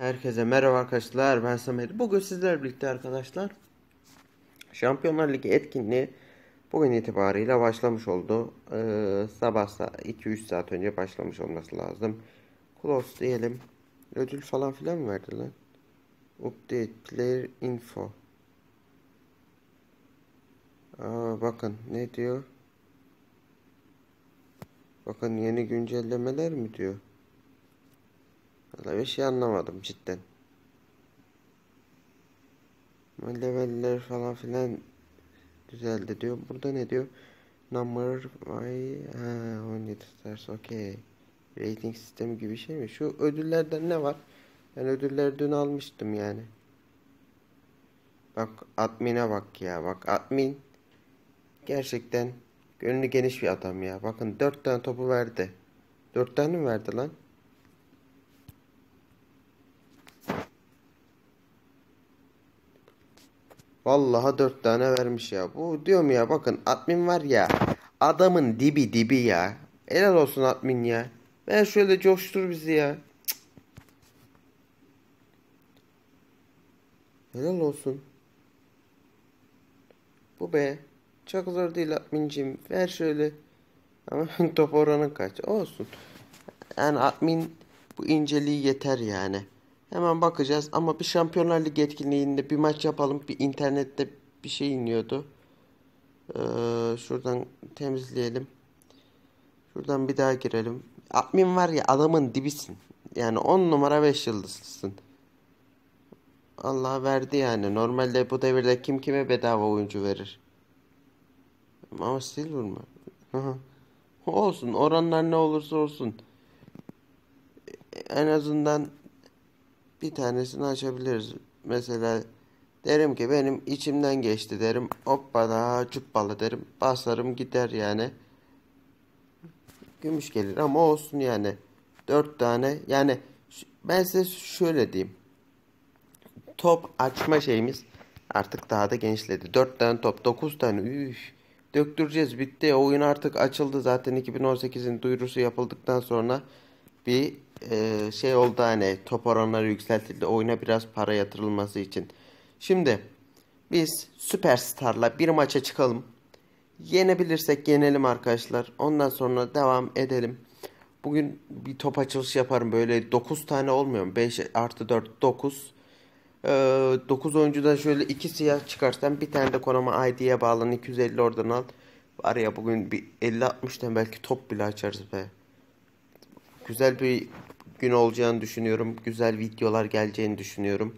Herkese merhaba arkadaşlar ben Samet. Bugün sizlerle birlikte arkadaşlar Şampiyonlar Ligi etkinliği bugün itibariyle başlamış oldu. Ee, sabah 2-3 saat önce başlamış olması lazım. Close diyelim. Ödül falan filan mı verdi lan? Update player info. Aa, bakın ne diyor? Bakın yeni güncellemeler mi diyor? Valla bir şey anlamadım cidden. Leveller falan filan düzeldi diyor. Burada ne diyor? Number why ha 17 stars okey. Rating sistemi gibi şey mi? Şu ödüllerden ne var? Ben ödülleri dün almıştım yani. Bak admin'e bak ya. Bak admin gerçekten gönlü geniş bir adam ya. Bakın 4 tane topu verdi. 4 tane mi verdi lan? Vallahi dört tane vermiş ya. Bu diyorum ya bakın admin var ya. Adamın dibi dibi ya. Helal olsun admin ya. Ver şöyle coştur bizi ya. Cık. Helal olsun. Bu be. Çok zor değil admincim. Ver şöyle. Ama top oranı kaç? Olsun. Yani admin bu inceliği yeter yani. Hemen bakacağız ama bir Şampiyonlar Ligi etkinliğinde bir maç yapalım. Bir internette bir şey iniyordu. Ee, şuradan temizleyelim. Şuradan bir daha girelim. Admin var ya adamın dibisin. Yani 10 numara 5 yıldızlısın. Allah verdi yani. Normalde bu devirde kim kime bedava oyuncu verir? Ama Silver mı? olsun. Oranlar ne olursa olsun. En azından bir tanesini açabiliriz. Mesela derim ki benim içimden geçti derim. Hoppa da cuppalı derim. Basarım gider yani. Gümüş gelir ama olsun yani. Dört tane yani ben size şöyle diyeyim. Top açma şeyimiz artık daha da genişledi. Dört tane top, dokuz tane. Üf. Döktüreceğiz bitti. Oyun artık açıldı zaten 2018'in duyurusu yapıldıktan sonra bir e, şey oldu hani top oranları yükseltildi. Oyuna biraz para yatırılması için. Şimdi biz Süperstar'la bir maça çıkalım. Yenebilirsek yenelim arkadaşlar. Ondan sonra devam edelim. Bugün bir top açılışı yaparım. Böyle 9 tane olmuyor mu? 5 artı 4 9. Ee, 9 oyuncudan şöyle 2 siyah çıkarsam bir tane de konuma ID'ye bağlan 250 oradan al. Var ya bugün bir 50-60'tan belki top bile açarız be. Güzel bir gün olacağını düşünüyorum. Güzel videolar geleceğini düşünüyorum.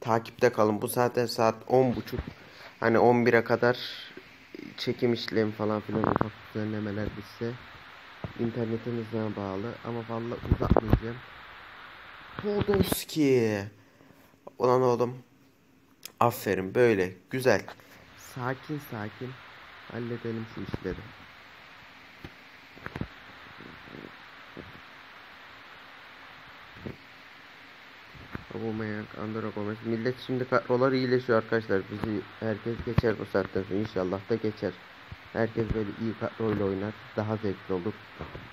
Takipte kalın. Bu zaten saat 10.30. Hani 11'e kadar çekim işlemi falan filan ufak düzenlemeler bitse internetinizden bağlı ama vallahi uzatmayacağım. Podolski. Ulan oğlum. Aferin böyle güzel. Sakin sakin halledelim şu işleri. Aubameyang, Andorra Gomez. Millet şimdi kadrolar iyileşiyor arkadaşlar. Bizi herkes geçer bu saatten sonra. İnşallah da geçer. Herkes böyle iyi kadroyla oynar. Daha zevkli olur.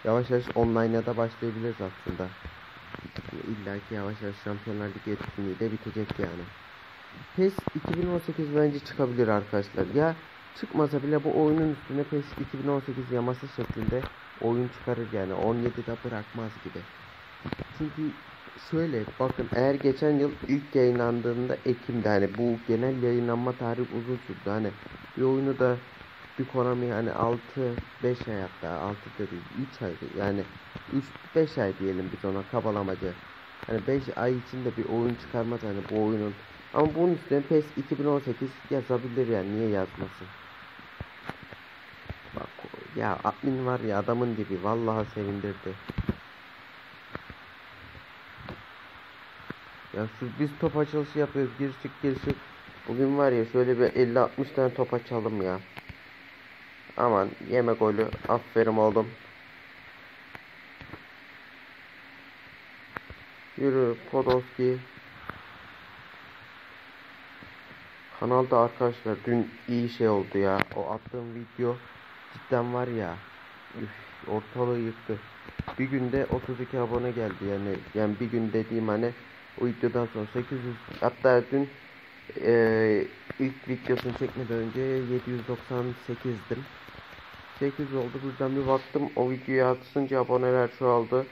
Yavaş yavaş online'a da başlayabiliriz aslında. İlla ki yavaş yavaş Şampiyonlar Ligi etkinliği de bitecek yani. PES 2018 bence çıkabilir arkadaşlar. Ya çıkmasa bile bu oyunun üstüne PES 2018 yaması şeklinde oyun çıkarır yani. 17'de bırakmaz gibi. Çünkü şöyle bakın eğer geçen yıl ilk yayınlandığında Ekim'de hani bu genel yayınlanma tarihi uzun sürdü hani bir oyunu da bir Konami hani 6 5 ay hatta 6 değil 3 ay yani 3 5 ay diyelim biz ona kabalamacı. Hani 5 ay içinde bir oyun çıkarmaz hani bu oyunun. Ama bunun üstüne PES 2018 yazabilir yani niye yazmasın? Bak ya admin var ya adamın gibi vallahi sevindirdi. Ya şu biz top açılışı yapıyoruz gir çık gir çık. Bugün var ya şöyle bir 50-60 tane top açalım ya. Aman yeme golü. Aferin oğlum. Yürü Podolski. Kanalda arkadaşlar dün iyi şey oldu ya. O attığım video cidden var ya. Üf, ortalığı yıktı. Bir günde 32 abone geldi yani. Yani bir gün dediğim hani O videodan sonra 800 hatta dün e, ilk videosunu çekmeden önce 798'dim. 800 oldu buradan bir baktım o videoyu atınca aboneler çoğaldı.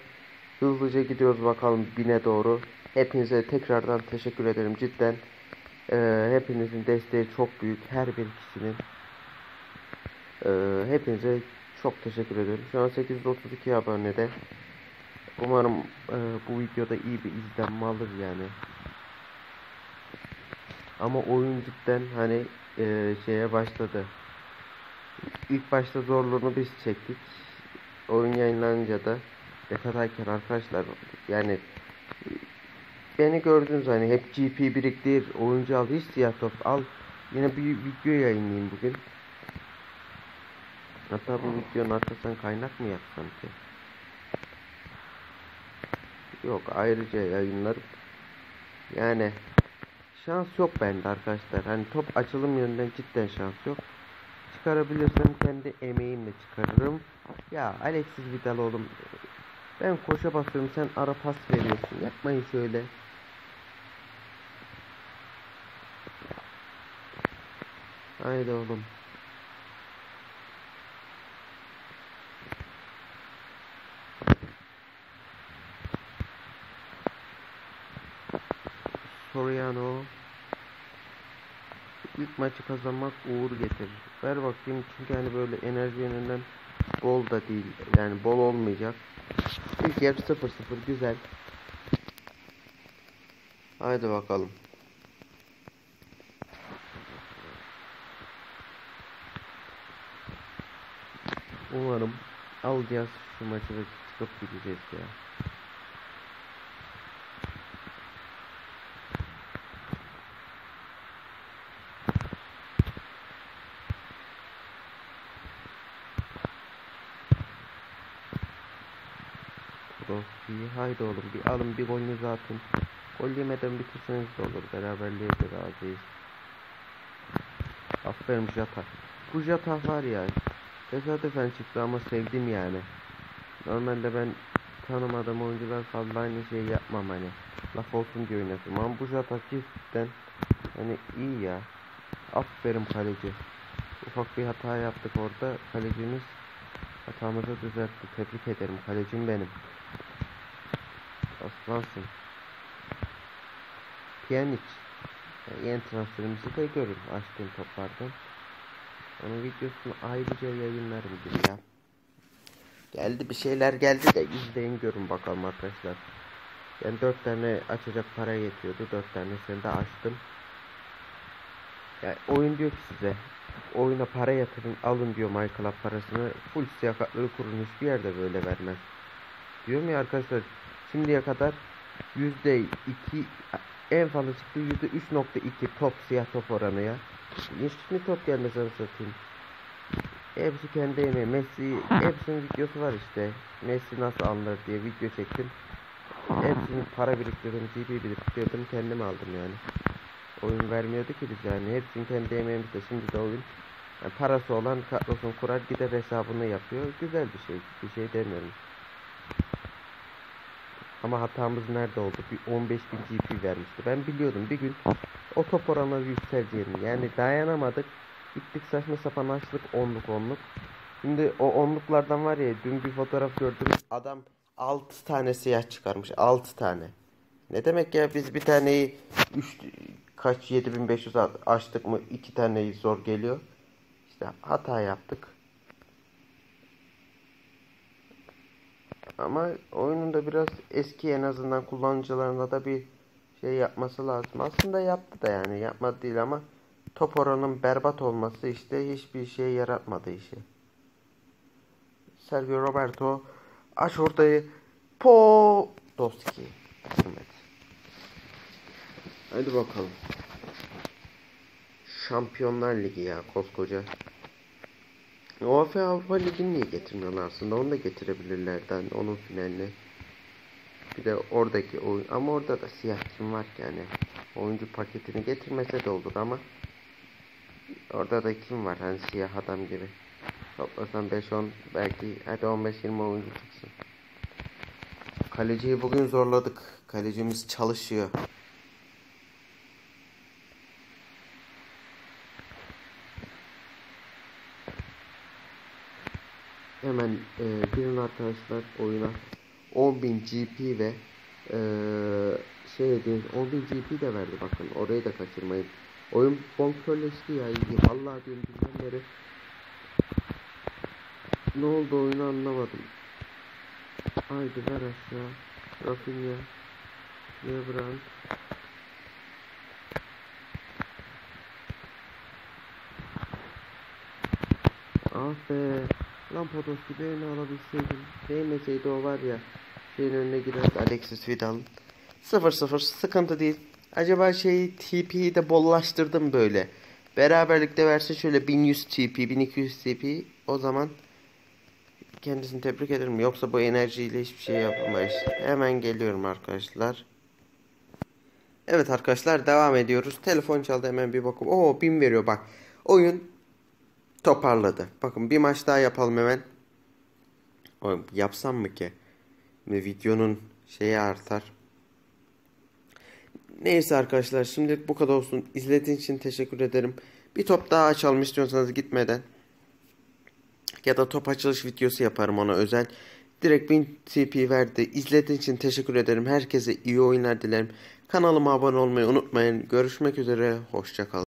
Hızlıca gidiyoruz bakalım bine doğru. Hepinize tekrardan teşekkür ederim cidden. E, hepinizin desteği çok büyük her bir kişinin. E, hepinize çok teşekkür ederim. Şu an 832 abonede. Umarım e, bu videoda iyi bir izlenme alır yani. Ama oyun cidden hani e, şeye başladı. İlk başta zorluğunu biz çektik. Oyun yayınlanınca da detadayken arkadaşlar yani beni gördünüz hani hep GP biriktir, oyuncu al, hiç siyah top al. Yine bir video yayınlayayım bugün. Hatta bu videonun arkasından kaynak mı yapsam ki? Yok ayrıca yayınlarım. Yani şans yok bende arkadaşlar. Hani top açılım yönden cidden şans yok. Çıkarabilirsem kendi emeğimle çıkarırım. Ya Alexis Vidal oğlum. Ben koşa basıyorum sen ara pas veriyorsun. Yapmayın şöyle. Haydi oğlum. Soriano ilk maçı kazanmak uğur getirir. Ver bakayım çünkü hani böyle enerji yönünden bol da değil. Yani bol olmayacak. İlk yarı 0-0 güzel. Haydi bakalım. Umarım alacağız şu maçı ve çıkıp gideceğiz ya. Kroos'u haydi oğlum bir alın bir golünüzü atın. Gol yemeden bitirseniz de olur. Beraberliğe de razıyız. Aferin Jata. Bu Jata var ya. Tesadüfen çıktı ama sevdim yani. Normalde ben tanımadığım oyuncular fazla aynı şeyi yapmam hani. Laf olsun diye oynatırım ama bu Jata cidden hani iyi ya. Aferin kaleci. Ufak bir hata yaptık orada. Kalecimiz hatamızı düzeltti. Tebrik ederim kalecim benim. Aslansın. Pjanic. Yeni transferimizi de görün açtığım toplardan. Onun videosunu ayrıca yayınlarım gibi ya. Geldi bir şeyler geldi de izleyin görün bakalım arkadaşlar. Ben dört tane açacak para yetiyordu. Dört tanesini de açtım. Yani oyun diyor ki size oyuna para yatırın alın diyor MyClub parasını full siyah kartları kurun hiçbir yerde böyle vermez. Diyorum ya arkadaşlar şimdiye kadar yüzde iki en fazla çıktı yüzde üç nokta iki top siyah top oranı ya. Hiç mi top gelmez satayım. Hepsi kendi emeği. Messi hepsinin videosu var işte. Messi nasıl alınır diye video çektim. Hepsini para biriktirdim, GP biriktirdim, kendim aldım yani. Oyun vermiyordu ki biz yani. Hepsini kendi emeğimizle. Şimdi de oyun yani parası olan kadrosunu kurar gider hesabını yapıyor. Güzel bir şey. Bir şey demiyorum. Ama hatamız nerede oldu? Bir 15 bin GP vermişti. Ben biliyordum bir gün o top oranları yükseleceğini. Yani dayanamadık. Gittik saçma sapan açtık onluk onluk. Şimdi o onluklardan var ya dün bir fotoğraf gördüm. Adam 6 tane siyah çıkarmış. 6 tane. Ne demek ya biz bir taneyi 3 kaç 7500 açtık mı 2 taneyi zor geliyor. İşte hata yaptık. Ama oyunun da biraz eski en azından kullanıcılarında da bir şey yapması lazım. Aslında yaptı da yani yapmadı değil ama top oranın berbat olması işte hiçbir şey yaratmadı işi. Sergio Roberto aç ortayı Podolski. Evet. Hadi bakalım. Şampiyonlar Ligi ya koskoca. UEFA Avrupa Ligi'ni niye getirmiyorlar aslında? Onu da getirebilirlerdi hani onun finalini. Bir de oradaki oyun ama orada da siyah kim var ki yani. Oyuncu paketini getirmese de olur ama orada da kim var hani siyah adam gibi. Toplasan 5-10 belki hadi 15-20 oyuncu çıksın. Kaleciyi bugün zorladık. Kalecimiz çalışıyor. Hemen e, girin arkadaşlar oyuna 10.000 GP ve e, şey dediğiniz 10.000 GP de verdi bakın orayı da kaçırmayın. Oyun bonkörleşti ya iyi. Vallahi diyorum bizden beri ne oldu oyunu anlamadım. Haydi ver aşağı. Rafinha. Lebron. Ah. Lan Podolski değne alabilseydim. Değmeseydi o var ya. Şeyin önüne girer Alexis Vidal. 0-0 sıkıntı değil. Acaba şey TP'yi de bollaştırdım böyle. Beraberlikte verse şöyle 1100 TP, 1200 TP o zaman kendisini tebrik ederim. Yoksa bu enerjiyle hiçbir şey yapamayız. Hemen geliyorum arkadaşlar. Evet arkadaşlar devam ediyoruz. Telefon çaldı hemen bir bakın. Oo 1000 veriyor bak. Oyun toparladı. Bakın bir maç daha yapalım hemen. Oğlum, yapsam mı ki? Ve videonun şeyi artar. Neyse arkadaşlar şimdi bu kadar olsun. İzlediğiniz için teşekkür ederim. Bir top daha açalım istiyorsanız gitmeden. Ya da top açılış videosu yaparım ona özel. Direkt 1000 TP verdi. İzlediğiniz için teşekkür ederim. Herkese iyi oyunlar dilerim. Kanalıma abone olmayı unutmayın. Görüşmek üzere. Hoşçakalın.